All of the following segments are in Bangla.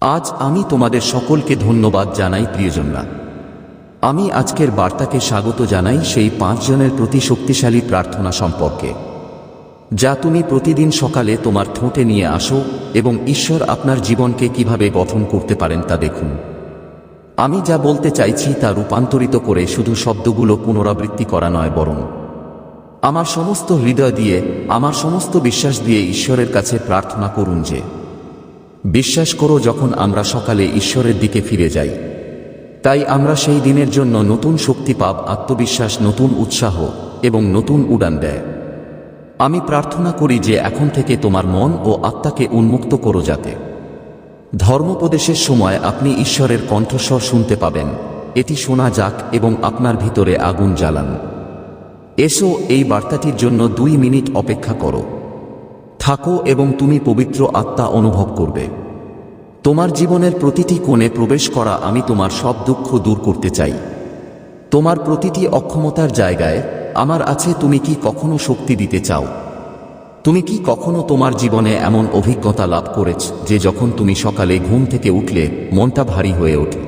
আজ আমি তোমাদের সকলকে ধন্যবাদ জানাই, প্রিয়জনরা। আমি আজকের বার্তাকে স্বাগত জানাই সেই পাঁচজনের প্রতি শক্তিশালী প্রার্থনা সম্পর্কে। যা তুমি প্রতিদিন সকালে তোমার ঠোঁটে নিয়ে আসো এবং ঈশ্বর আপনার জীবনকে কীভাবে গঠন করতে পারেন তা দেখুন। আমি যা বলতে চাইছি তা রূপান্তরিত করে শুধু শব্দগুলো পুনরাবৃত্তি করা নয় বরং। আমার সমস্ত হৃদয় দিয়ে, আমার সমস্ত বিশ্বাস দিয়ে ঈশ্বরের কাছে প্রার্থনা করুন যে বিশ্বাস করো যখন আমরা সকালে ঈশ্বরের দিকে ফিরে যাই। তাই আমরা সেই দিনের জন্য নতুন শক্তি পাব আত্মবিশ্বাস, নতুন উৎসাহ এবং নতুন উড়ান দেয়। আমি প্রার্থনা করি যে এখন থেকে তোমার মন ও আত্মাকে উন্মুক্ত করো যাতে। ধর্মোপদেশের সময় আপনি ঈশ্বরের কণ্ঠস্বর শুনতে পাবেন। এটি শোনা যাক এবং আপনার ভিতরে আগুন জ্বালান। এসো এই বার্তাটির জন্য দুই মিনিট অপেক্ষা করো। থাকো এবং তুমি পবিত্র আত্মা অনুভব করবে। তোমার জীবনের প্রতিটি কোণে প্রবেশ করা আমি তোমার সব দুঃখ দূর করতে চাই। তোমার প্রতিটি অক্ষমতার জায়গায় আমার আছে তুমি কি কখনো শক্তি দিতে চাও? তুমি কি কখনো তোমার জীবনে এমন অভিজ্ঞতা লাভ করেছ যে যখন তুমি সকালে ঘুম থেকে উঠলে মনটা ভারী হয়ে ওঠে?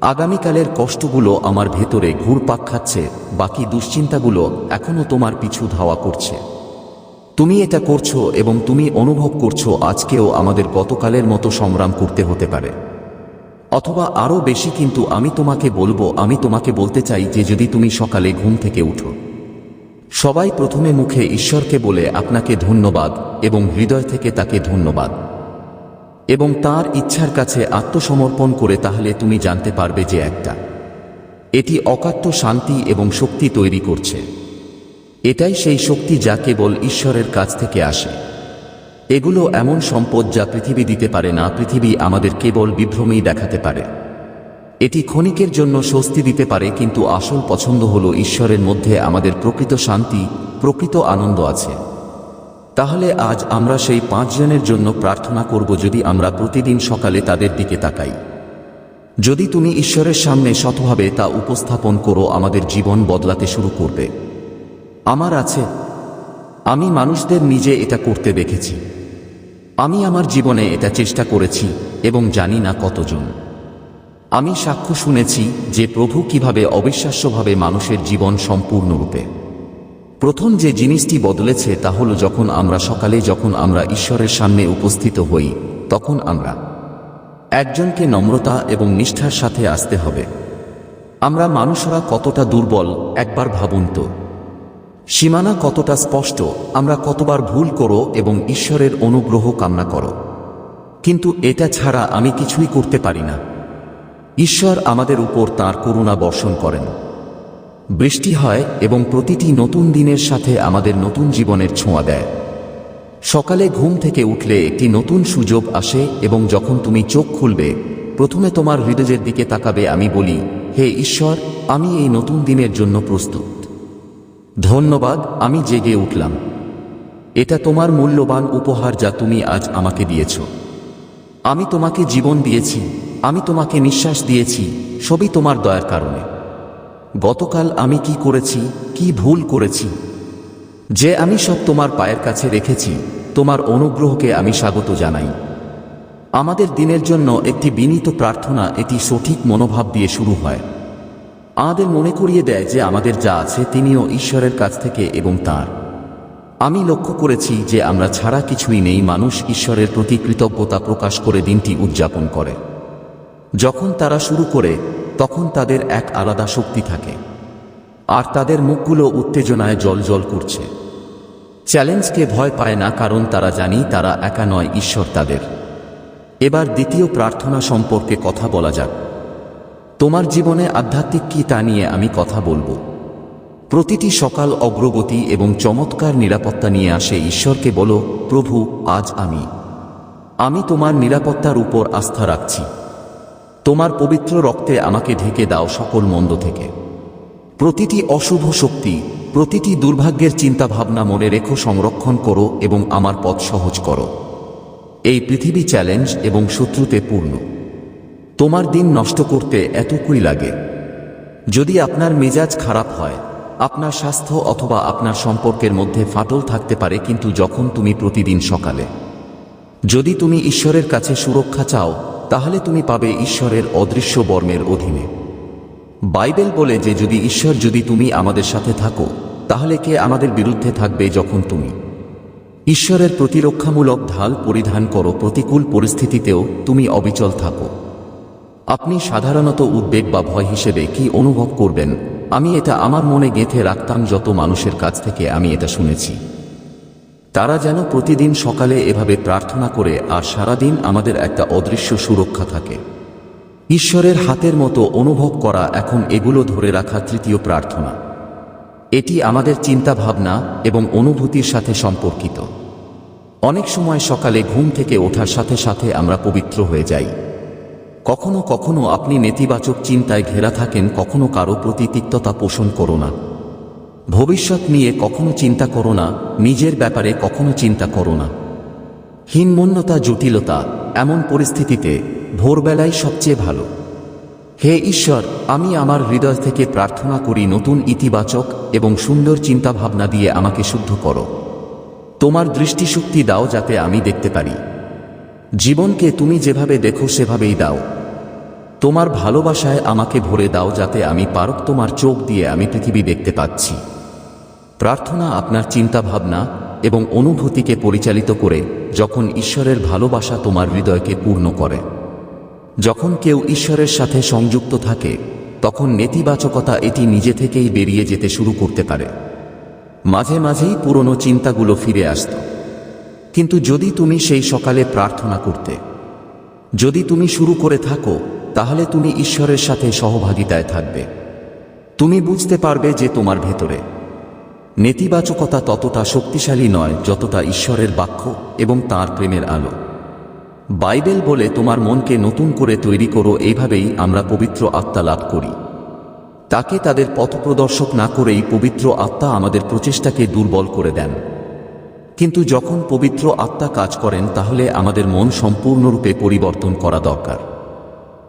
আগামীকালের কষ্টগুলো আমার ভেতরে ঘুরপাক খাচ্ছে, বাকি দুশ্চিন্তাগুলো এখনও তোমার পিছু ধাওয়া করছে। তুমি এটা করছ এবং তুমি অনুভব করছ আজকেও আমাদের গতকালের মতো সংগ্রাম করতে হতে পারে। অথবা আরও বেশি কিন্তু আমি তোমাকে বলব, আমি তোমাকে বলতে চাই যে যদি তুমি সকালে ঘুম থেকে উঠো। সবাই প্রথমে মুখে ঈশ্বরকে বলে আপনাকে ধন্যবাদ এবং হৃদয় থেকে তাকে ধন্যবাদ। এবং তার ইচ্ছার কাছে আত্মসমর্পণ করে তাহলে তুমি জানতে পারবে যে একটা। এটি অকাট্য শান্তি এবং শক্তি তৈরি করছে। এটাই সেই শক্তি যা কেবল ঈশ্বরের কাছ থেকে আসে। এগুলো এমন সম্পদ যা পৃথিবী দিতে পারে না, পৃথিবী আমাদের কেবল বিভ্রমেই দেখাতে পারে। এটি ক্ষণিকের জন্য স্বস্তি দিতে পারে, কিন্তু আসল পছন্দ হলো ঈশ্বরের মধ্যে আমাদের প্রকৃত শান্তি, প্রকৃত আনন্দ আছে। তাহলে আজ আমরা সেই পাঁচজনের জন্য প্রার্থনা করব যদি আমরা প্রতিদিন সকালে তাদের দিকে তাকাই। যদি তুমি ঈশ্বরের সামনে শতভাবে তা উপস্থাপন করো, আমাদের জীবন বদলাতে শুরু করবে। আমার আছে। আমি মানুষদের নিজে এটা করতে দেখেছি। আমি আমার জীবনে এটা চেষ্টা করেছি এবং জানি না কতজন। আমি সাক্ষ্য শুনেছি যে প্রভু কীভাবে অবিশ্বাস্যভাবে মানুষের জীবন সম্পূর্ণরূপে। প্রথম যে জিনিসটি বদলেছে তা হল যখন আমরা সকালে যখন আমরা ঈশ্বরের সামনে উপস্থিত হই, তখন আমরা একজনকে নম্রতা এবং নিষ্ঠার সাথে আসতে হবে। আমরা মানুষরা কতটা দুর্বল, একবার ভাবুন তো। সীমানা কতটা স্পষ্ট, আমরা কতবার ভুল করো এবং ঈশ্বরের অনুগ্রহ কামনা করো। কিন্তু এটা ছাড়া আমি কিছুই করতে পারি না। ঈশ্বর আমাদের উপর তার করুণা বর্ষণ করেন। বৃষ্টি হয় এবং প্রতিটি নতুন দিনের সাথে আমাদের নতুন জীবনের ছোঁয়া দেয়। সকালে ঘুম থেকে উঠলে একটি নতুন সুযোগ আসে এবং যখন তুমি চোখ খুলবে, প্রথমে তোমার হৃদয়ের দিকে তাকাবে আমি বলি, হে ঈশ্বর, আমি এই নতুন দিনের জন্য প্রস্তুত। ধন্যবাদ, আমি জেগে উঠলাম। এটা তোমার মূল্যবান উপহার যা তুমি আজ আমাকে দিয়েছ। আমি তোমাকে জীবন দিয়েছি, আমি তোমাকে নিঃশ্বাস দিয়েছি, সবই তোমার দয়ার কারণে। গতকাল আমি কি করেছি, কি ভুল করেছি? যে আমি সব তোমার পায়ের কাছে রেখেছি, তোমার অনুগ্রহকে আমি স্বাগত জানাই। আমাদের দিনের জন্য একটি বিনীত প্রার্থনা এটি সঠিক মনোভাব দিয়ে শুরু হয়। আমাদের মনে করিয়ে দেয় যে আমাদের যা আছে তিনিও ঈশ্বরের কাছ থেকে এবং তার। আমি লক্ষ্য করেছি যে আমরা ছাড়া কিছুই নেই, মানুষ ঈশ্বরের প্রতি কৃতজ্ঞতা প্রকাশ করে দিনটি উদযাপন করে। যখন তারা শুরু করে, তখন তাদের এক আলাদা শক্তি থাকে। আর তাদের মুখগুলো উত্তেজনায় জল জল করছে। চ্যালেঞ্জকে ভয় পায় না, কারণ তারা জানি তারা একা নয়, ঈশ্বর তাদের। এবার দ্বিতীয় প্রার্থনা সম্পর্কে কথা বলা যাক। তোমার জীবনে আধ্যাত্মিক কি তা নিয়ে আমি কথা বলব? প্রতিটি সকাল অগ্রগতি এবং চমৎকার নিরাপত্তা নিয়ে আসে ঈশ্বরকে বলো, প্রভু, আজ আমি। আমি তোমার নিরাপত্তার উপর আস্থা রাখছি। তোমার পবিত্র রক্তে আমাকে ঢেকে দাও সকল মন্দ থেকে। প্রতিটি অশুভ শক্তি, প্রতিটি দুর্ভাগ্যের চিন্তাভাবনা মনে রেখো, সংরক্ষণ করো এবং আমার পথ সহজ করো। এই পৃথিবী চ্যালেঞ্জ এবং শত্রুতে পূর্ণ। তোমার দিন নষ্ট করতে এতটুকুই লাগে। যদি আপনার মেজাজ খারাপ হয়, আপনার স্বাস্থ্য অথবা আপনার সম্পর্কের মধ্যে ফাটল থাকতে পারে কিন্তু যখন তুমি প্রতিদিন সকালে। যদি তুমি ঈশ্বরের কাছে সুরক্ষা চাও, তাহলে তুমি পাবে ঈশ্বরের অদৃশ্য বর্মের অধীনে। বাইবেল বলে যে যদি ঈশ্বর যদি তুমি আমাদের সাথে থাকো, তাহলে কে আমাদের বিরুদ্ধে থাকবে যখন তুমি? ঈশ্বরের প্রতিরক্ষামূলক ঢাল পরিধান করো প্রতিকূল পরিস্থিতিতেও তুমি অবিচল থাকো। আপনি সাধারণত উদ্বেগ বা ভয় হিসেবে কি অনুভব করবেন? আমি এটা আমার মনে গেঁথে রাখতাম যত মানুষের কাছ থেকে আমি এটা শুনেছি। তারা যেন প্রতিদিন সকালে এভাবে প্রার্থনা করে আর সারাদিন আমাদের একটা অদৃশ্য সুরক্ষা থাকে। ঈশ্বরের হাতের মতো অনুভব করা এখন এগুলো ধরে রাখা তৃতীয় প্রার্থনা। এটি আমাদের চিন্তা ভাবনা এবং অনুভূতির সাথে সম্পর্কিত। অনেক সময় সকালে ঘুম থেকে ওঠার সাথে সাথে আমরা পবিত্র হয়ে যাই। কখনো কখনো আপনি নেতিবাচক চিন্তায় ঘেরা থাকেন, কখনো কারও প্রতি তিক্ততা পোষণ করো না। ভবিষ্যৎ নিয়ে কখনো চিন্তা করো না, নিজের ব্যাপারে কখনো চিন্তা করো না। হীনমন্যতা, জটিলতা, এমন পরিস্থিতিতে ভোরবেলায় সবচেয়ে ভালো। হে ঈশ্বর, আমি আমার হৃদয় থেকে প্রার্থনা করি নতুন ইতিবাচক এবং সুন্দর চিন্তাভাবনা দিয়ে আমাকে শুদ্ধ করো। তোমার দৃষ্টিশক্তি দাও যাতে আমি দেখতে পারি। জীবনকে তুমি যেভাবে দেখো সেভাবেই দাও। তোমার ভালোবাসায় আমাকে ভরে দাও যাতে আমি পারক তোমার চোখ দিয়ে আমি পৃথিবী দেখতে পাচ্ছি। প্রার্থনা আপনার চিন্তাভাবনা এবং অনুভূতিকে পরিচালিত করে যখন ঈশ্বরের ভালোবাসা তোমার হৃদয়কে পূর্ণ করে। যখন কেউ ঈশ্বরের সাথে সংযুক্ত থাকে, তখন নেতিবাচকতা এটি নিজে থেকেই বেরিয়ে যেতে শুরু করতে পারে। মাঝে মাঝেই পুরনো চিন্তাগুলো ফিরে আসত। কিন্তু যদি তুমি সেই সকালে প্রার্থনা করতে, যদি তুমি শুরু করে থাকো, তাহলে তুমি ঈশ্বরের সাথে সহভাগিতায় থাকবে। তুমি বুঝতে পারবে যে তোমার ভেতরে নেতিবাচকতা ততটা শক্তিশালী নয় যতটা ঈশ্বরের বাক্য এবং তার প্রেমের আলো। বাইবেল বলে তোমার মনকে নতুন করে তৈরি করো, এইভাবেই আমরা পবিত্র আত্মা লাভ করি। তাকে তাদের পথপ্রদর্শক না করেই পবিত্র আত্মা আমাদের প্রচেষ্টাকে দুর্বল করে দেন। কিন্তু যখন পবিত্র আত্মা কাজ করেন, তাহলে আমাদের মন সম্পূর্ণরূপে পরিবর্তন করা দরকার।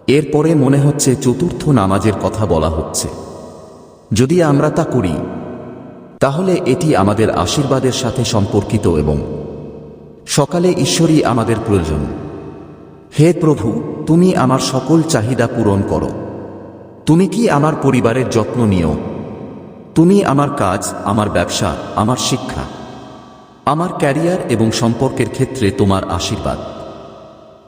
এরপরে মনে হচ্ছে চতুর্থ নামাজের কথা বলা হচ্ছে। যদি আমরা তা করি, তাহলে এটি আমাদের আশীর্বাদের সাথে সম্পর্কিত এবং সকালে ঈশ্বরই আমাদের প্রয়োজন। হে প্রভু, তুমি আমার সকল চাহিদা পূরণ করো। তুমি কি আমার পরিবারের যত্ন নিও? তুমি আমার কাজ, আমার ব্যবসা, আমার শিক্ষা। আমার ক্যারিয়ার এবং সম্পর্কের ক্ষেত্রে তোমার আশীর্বাদ।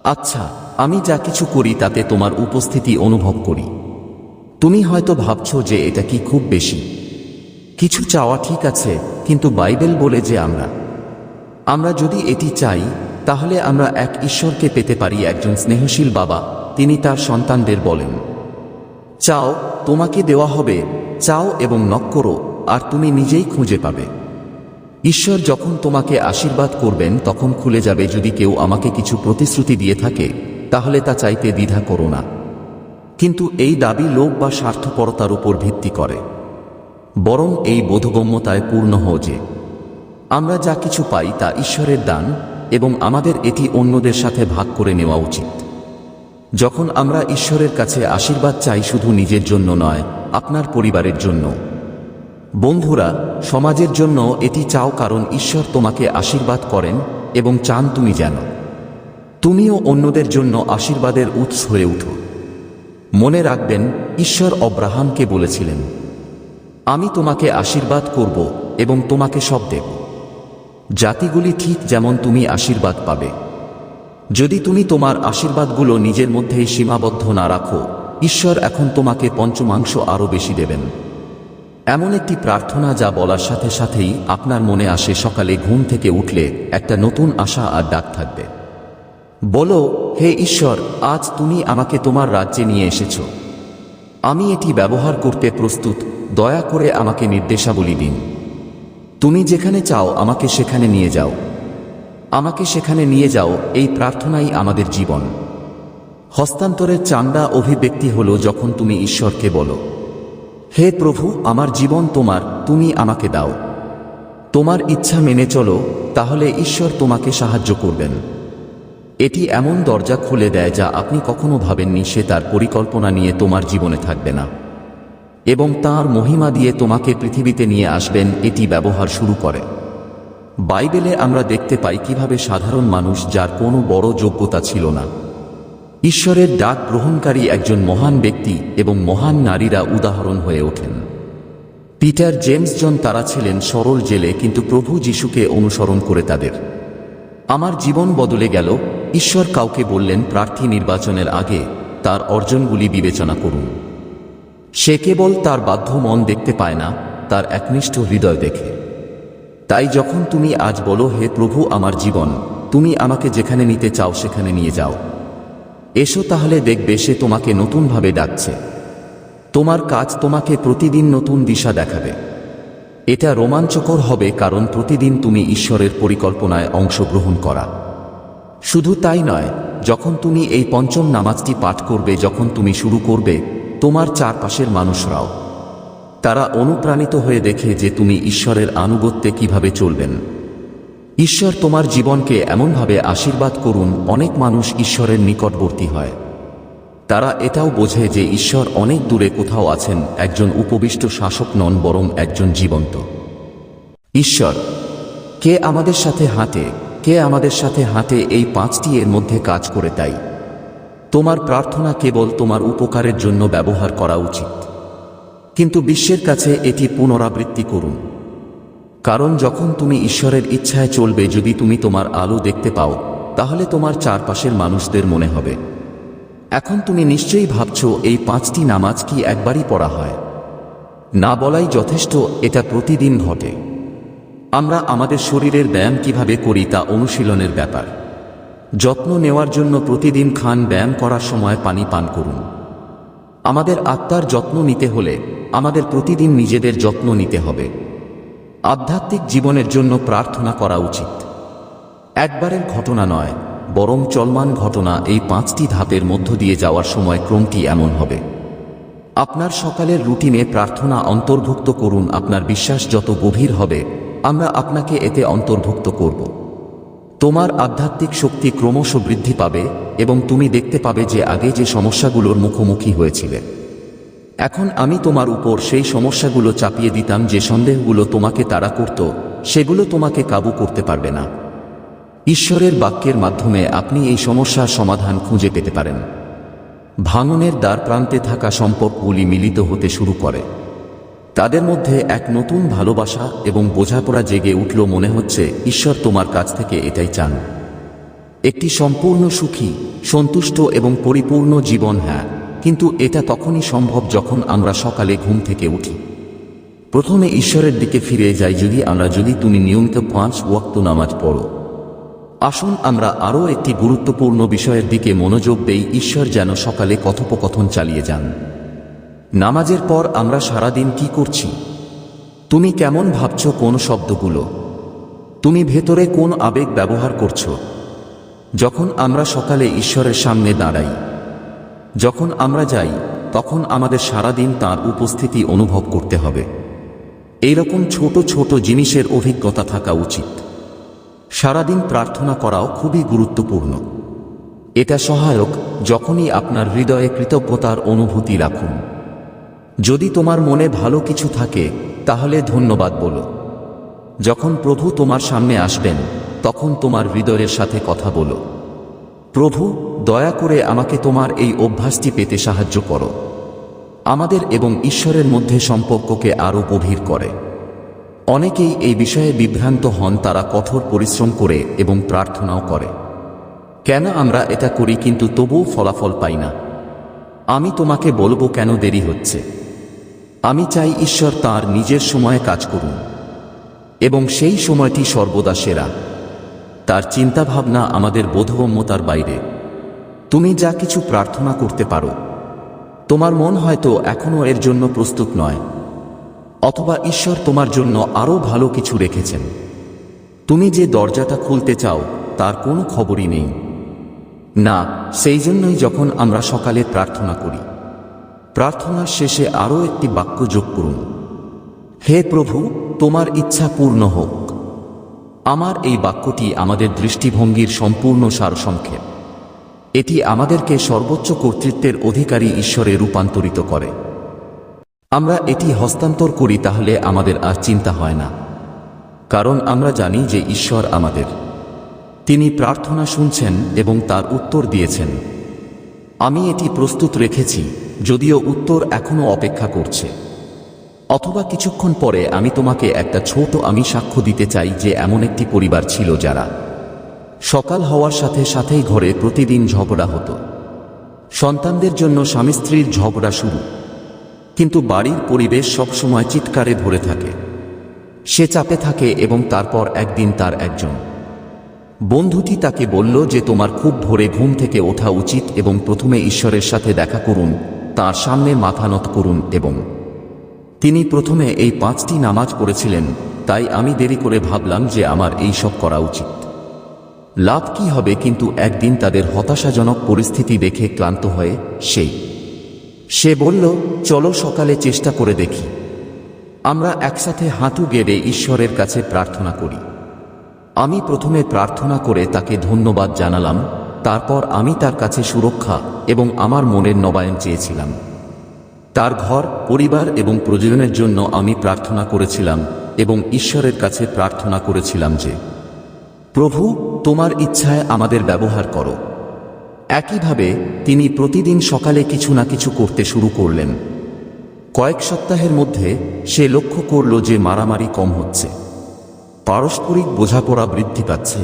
আচ্ছা আমি যা কিছু করি তাতে তোমার উপস্থিতি অনুভব করি। তুমি হয়তো ভাবছ যে এটা কি খুব বেশি। কিছু চাওয়া ঠিক আছে, কিন্তু বাইবেল বলে যে আমরা। আমরা যদি এটি চাই, তাহলে আমরা এক ঈশ্বরকে পেতে পারি একজন স্নেহশীল বাবা, তিনি তার সন্তানদের বলেন, চাও, তোমাকে দেওয়া হবে, চাও এবং নক করো, আর তুমি নিজেই খুঁজে পাবে। ঈশ্বর যখন তোমাকে আশীর্বাদ করবেন, তখন খুলে যাবে যদি কেউ আমাকে কিছু প্রতিশ্রুতি দিয়ে থাকে, তাহলে তা চাইতে দ্বিধা করো না। কিন্তু এই দাবি লোক বা স্বার্থপরতার উপর ভিত্তি করে। বরং এই বোধগম্যতায় পূর্ণ হও যে, আমরা যা কিছু পাই তা ঈশ্বরের দান এবং আমাদের এটি অন্যদের সাথে ভাগ করে নেওয়া উচিত। যখন আমরা ঈশ্বরের কাছে আশীর্বাদ চাই শুধু নিজের জন্য নয়, আপনার পরিবারের জন্য বন্ধুরা, সমাজের জন্য এটি চাও কারণ ঈশ্বর তোমাকে আশীর্বাদ করেন এবং চান তুমি যেন। তুমিও অন্যদের জন্য আশীর্বাদের উৎস হয়ে উঠো। মনে রাখবেন, ঈশ্বর অব্রাহামকে বলেছিলেন, আমি তোমাকে আশীর্বাদ করব এবং তোমাকে সব দেব। জাতিগুলি ঠিক যেমন তুমি আশীর্বাদ পাবে। যদি তুমি তোমার আশীর্বাদগুলো নিজের মধ্যেই সীমাবদ্ধ না রাখো, ঈশ্বর এখন তোমাকে পঞ্চমাংশ আরও বেশি দেবেন। এমন একটি প্রার্থনা যা বলার সাথে সাথেই আপনার মনে আসে সকালে ঘুম থেকে উঠলে একটা নতুন আশা আর ডাক থাকবে। বলো, হে ঈশ্বর, আজ তুমি আমাকে তোমার রাজ্যে নিয়ে এসেছ। আমি এটি ব্যবহার করতে প্রস্তুত, দয়া করে আমাকে নির্দেশাবলী দিন। তুমি যেখানে চাও আমাকে সেখানে নিয়ে যাও। আমাকে সেখানে নিয়ে যাও, এই প্রার্থনাই আমাদের জীবন। হস্তান্তরের চান্দা অভিব্যক্তি হল যখন তুমি ঈশ্বরকে বলো। হে প্রভু, আমার জীবন তোমার, তুমি আমাকে দাও। তোমার ইচ্ছা মেনে চলো, তাহলে ঈশ্বর তোমাকে সাহায্য করবেন। এটি এমন দরজা খুলে দেয় যা আপনি কখনো ভাবেননি, সে তার পরিকল্পনা নিয়ে তোমার জীবনে থাকবে না। এবং তার মহিমা দিয়ে তোমাকে পৃথিবীতে নিয়ে আসবেন, এটি ব্যবহার শুরু করে। বাইবেলে আমরা দেখতে পাই কীভাবে সাধারণ মানুষ, যার কোনো বড় যোগ্যতা ছিল না। ঈশ্বরের ডাক গ্রহণকারী একজন মহান ব্যক্তি এবং মহান নারীরা উদাহরণ হয়ে ওঠেন। পিটার জেমস জন তারা ছিলেন সরল জেলে কিন্তু প্রভু যিশুকে অনুসরণ করে তাদের। আমার জীবন বদলে গেল, ঈশ্বর কাউকে বললেন প্রার্থী নির্বাচনের আগে তার অর্জনগুলি বিবেচনা করুন। সে কেবল তার বাধ্য মন দেখতে পায় না, তার একনিষ্ঠ হৃদয় দেখে। তাই যখন তুমি আজ বলো, হে প্রভু, আমার জীবন, তুমি আমাকে যেখানে নিতে চাও, সেখানে নিয়ে যাও। এসো তাহলে দেখবে সে তোমাকে নতুনভাবে ডাকছে। তোমার কাজ তোমাকে প্রতিদিন নতুন দিশা দেখাবে। এটা রোমাঞ্চকর হবে কারণ প্রতিদিন তুমি ঈশ্বরের পরিকল্পনায় অংশগ্রহণ করা। শুধু তাই নয়, যখন তুমি এই পঞ্চম নামাজটি পাঠ করবে, যখন তুমি শুরু করবে, তোমার চারপাশের মানুষরাও। তারা অনুপ্রাণিত হয়ে দেখে যে তুমি ঈশ্বরের আনুগত্যে কীভাবে চলবেন। ঈশ্বর তোমার জীবনকে এমনভাবে আশীর্বাদ করুন, অনেক মানুষ ঈশ্বরের নিকটবর্তী হয়। তারা এটাও বোঝে যে ঈশ্বর অনেক দূরে কোথাও আছেন, একজন উপবিষ্ট শাসক নন, বরং একজন জীবন্ত। ঈশ্বর, কে আমাদের সাথে হাঁটে, কে আমাদের সাথে হাঁটে এই পাঁচটি এর মধ্যে কাজ করে তাই। তোমার প্রার্থনা কেবল তোমার উপকারের জন্য ব্যবহার করা উচিত। কিন্তু বিশ্বের কাছে এটি পুনরাবৃত্তি করুন। কারণ যখন তুমি ঈশ্বরের ইচ্ছায় চলবে, যদি তুমি তোমার আলো দেখতে পাও, তাহলে তোমার চারপাশের মানুষদের মনে হবে। এখন তুমি নিশ্চয়ই ভাবছ, এই পাঁচটি নামাজ কি একবারই পড়া হয়? না বলাই যথেষ্ট, এটা প্রতিদিন ঘটে। আমরা আমাদের শরীরের ব্যায়াম কীভাবে করি তা অনুশীলনের ব্যাপার। যত্ন নেওয়ার জন্য প্রতিদিন খান ব্যায়াম করার সময় পানি পান করুন। আমাদের আত্মার যত্ন নিতে হলে আমাদের প্রতিদিন নিজেদের যত্ন নিতে হবে। আধ্যাত্মিক জীবনের জন্য প্রার্থনা করা উচিত। একবারের ঘটনা নয়, বরং চলমান ঘটনা এই পাঁচটি ধাপের মধ্য দিয়ে যাওয়ার সময় ক্রমটি এমন হবে। আপনার সকালের রুটিনে প্রার্থনা অন্তর্ভুক্ত করুন, আপনার বিশ্বাস যত গভীর হবে, আমরা আপনাকে এতে অন্তর্ভুক্ত করব। তোমার আধ্যাত্মিক শক্তি ক্রমশ বৃদ্ধি পাবে এবং তুমি দেখতে পাবে যে আগে যে সমস্যাগুলোর মুখোমুখি হয়েছিলে। এখন আমি তোমার উপর সেই সমস্যাগুলো চাপিয়ে দিতাম যে সন্দেহগুলো তোমাকে তাড়া করত, সেগুলো তোমাকে কাবু করতে পারবে না। ঈশ্বরের বাক্যের মাধ্যমে আপনি এই সমস্যার সমাধান খুঁজে পেতে পারেন। ভাঙনের দ্বার প্রান্তে থাকা সম্পর্কগুলি মিলিত হতে শুরু করে। তাদের মধ্যে এক নতুন ভালোবাসা এবং বোঝাপড়া জেগে উঠল মনে হচ্ছে, ঈশ্বর তোমার কাছ থেকে এটাই চান। একটি সম্পূর্ণ সুখী, সন্তুষ্ট এবং পরিপূর্ণ জীবন হ্যাঁ। কিন্তু এটা তখনই সম্ভব যখন আমরা সকালে ঘুম থেকে উঠি। প্রথমে ঈশ্বরের দিকে ফিরে যাই যদি আমরা, যদি তুমি নিয়মিত পাঁচ ওয়াক্ত নামাজ পড়ো। আসুন আমরা আরও একটি গুরুত্বপূর্ণ বিষয়ের দিকে মনোযোগ দেই, ঈশ্বর যেন সকালে কথোপকথন চালিয়ে যান। নামাজের পর আমরা সারাদিন কি করছি? তুমি কেমন ভাবছ কোন শব্দগুলো? তুমি ভেতরে কোন আবেগ ব্যবহার করছ? যখন আমরা সকালে ঈশ্বরের সামনে দাঁড়াই যখন আমরা যাই, তখন আমাদের সারাদিন তার উপস্থিতি অনুভব করতে হবে। এইরকম ছোট ছোট জিনিসের অভিজ্ঞতা থাকা উচিত। সারাদিন প্রার্থনা করাও খুবই গুরুত্বপূর্ণ। এটা সহায়ক যখনই আপনার হৃদয়ে কৃতজ্ঞতার অনুভূতি রাখুন। যদি তোমার মনে ভালো কিছু থাকে, তাহলে ধন্যবাদ বলো। যখন প্রভু তোমার সামনে আসবেন, তখন তোমার হৃদয়ের সাথে কথা বলো। প্রভু দয়া করে আমাকে তোমার এই অভ্যাসটি পেতে সাহায্য করো। আমাদের এবং ঈশ্বরের মধ্যে সম্পর্ককে আরও গভীর করে। অনেকেই এই বিষয়ে বিভ্রান্ত হন, তারা কঠোর পরিশ্রম করে এবং প্রার্থনাও করে। কেন আমরা এটা করি কিন্তু তবুও ফলাফল পাই না? আমি তোমাকে বলব কেন দেরি হচ্ছে? আমি চাই ঈশ্বর তার নিজের সময়ে কাজ করুন। এবং সেই সময়টি সর্বদা সেরা। তার চিন্তাভাবনা আমাদের বোধগম্যতার বাইরে। তুমি যা কিছু প্রার্থনা করতে পারো। তোমার মন হয়তো এখনও এর জন্য প্রস্তুত নয়, অথবা ঈশ্বর তোমার জন্য আরও ভালো কিছু রেখেছেন। তুমি যে দরজাটা খুলতে চাও, তার কোনো খবরই নেই। না, সেই জন্যই যখন আমরা সকালে প্রার্থনা করি। প্রার্থনার শেষে আরও একটি বাক্য যোগ করুন। হে প্রভু, তোমার ইচ্ছা পূর্ণ হোক। আমার এই বাক্যটি আমাদের দৃষ্টিভঙ্গির সম্পূর্ণ সারসংক্ষেপ। এটি আমাদেরকে সর্বোচ্চ কর্তৃত্বের অধিকারী ঈশ্বরে রূপান্তরিত করে। আমরা এটি হস্তান্তর করি তাহলে আমাদের আর চিন্তা হয় না। কারণ আমরা জানি যে ঈশ্বর আমাদের। তিনি প্রার্থনা শুনছেন এবং তার উত্তর দিয়েছেন। আমি এটি প্রস্তুত রেখেছি, যদিও উত্তর এখনও অপেক্ষা করছে। অথবা কিছুক্ষণ পরে আমি তোমাকে একটা ছোট আমি সাক্ষ্য দিতে চাই যে এমন একটি পরিবার ছিল যারা সকাল হওয়ার সাথে সাথেই ঘরে প্রতিদিন ঝগড়া হতো। সন্তানদের জন্য স্বামী স্ত্রীর ঝগড়া শুরু। কিন্তু বাড়ির পরিবেশ সবসময় চিৎকারে ভরে থাকে। সে চাপে থাকে এবং তারপর একদিন তার একজন বন্ধুটি তাকে বলল যে, তোমার খুব ভোরে ঘুম থেকে ওঠা উচিত এবং প্রথমে ঈশ্বরের সাথে দেখা করুন, তার সামনে মাথা নত করুন এবং তিনি প্রথমে এই পাঁচটি নামাজ পড়েছিলেন, তাই আমি দেরি করে ভাবলাম যে আমার এই সব করা উচিত। লাভ কি হবে কিন্তু একদিন তাদের হতাশাজনক পরিস্থিতি দেখে ক্লান্ত হয়ে সেই। সে বলল, চলো সকালে চেষ্টা করে দেখি। আমরা একসাথে হাঁটু গেড়ে ঈশ্বরের কাছে প্রার্থনা করি। আমি প্রথমে প্রার্থনা করে তাকে ধন্যবাদ জানালাম, তারপর আমি তার কাছে সুরক্ষা এবং আমার মনের নবায়ন চেয়েছিলাম। তার ঘর, পরিবার এবং প্রয়োজনের জন্য আমি প্রার্থনা করেছিলাম এবং ঈশ্বরের কাছে প্রার্থনা করেছিলাম যে, প্রভু তোমার ইচ্ছায় আমাদের ব্যবহার করো। একইভাবে তিনি প্রতিদিন সকালে কিছু না কিছু করতে শুরু করলেন। কয়েক সপ্তাহের মধ্যে সে লক্ষ্য করল যে মারামারি কম হচ্ছে। পারস্পরিক বোঝাপড়া বৃদ্ধি পাচ্ছে।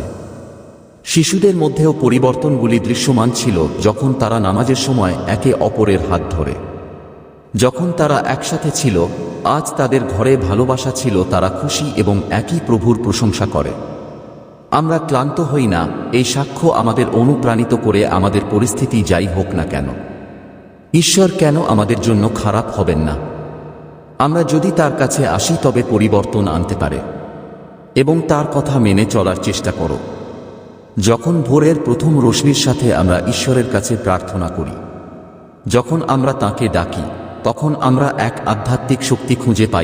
শিশুদের মধ্যেও পরিবর্তনগুলি দৃশ্যমান ছিল যখন তারা নামাজের সময় একে অপরের হাত ধরে। যখন তারা একসাথে ছিল, আজ তাদের ঘরে ভালোবাসা ছিল, তারা খুশি এবং একই প্রভুর প্রশংসা করে। আমরা ক্লান্ত হই না, এই সাক্ষ্য আমাদের অনুপ্রাণিত করে আমাদের পরিস্থিতি যাই হোক না কেন। ঈশ্বর কেন আমাদের জন্য খারাপ হবেন না? আমরা যদি তার কাছে আসি তবে পরিবর্তন আনতে পারে। এবং তার কথা মেনে চলার চেষ্টা করো। যখন ভোরের প্রথম রশ্মির সাথে আমরা ঈশ্বরের কাছে প্রার্থনা করি, যখন আমরা তাকে ডাকি, তখন আমরা এক আধ্যাত্মিক শক্তি খুঁজে পাই।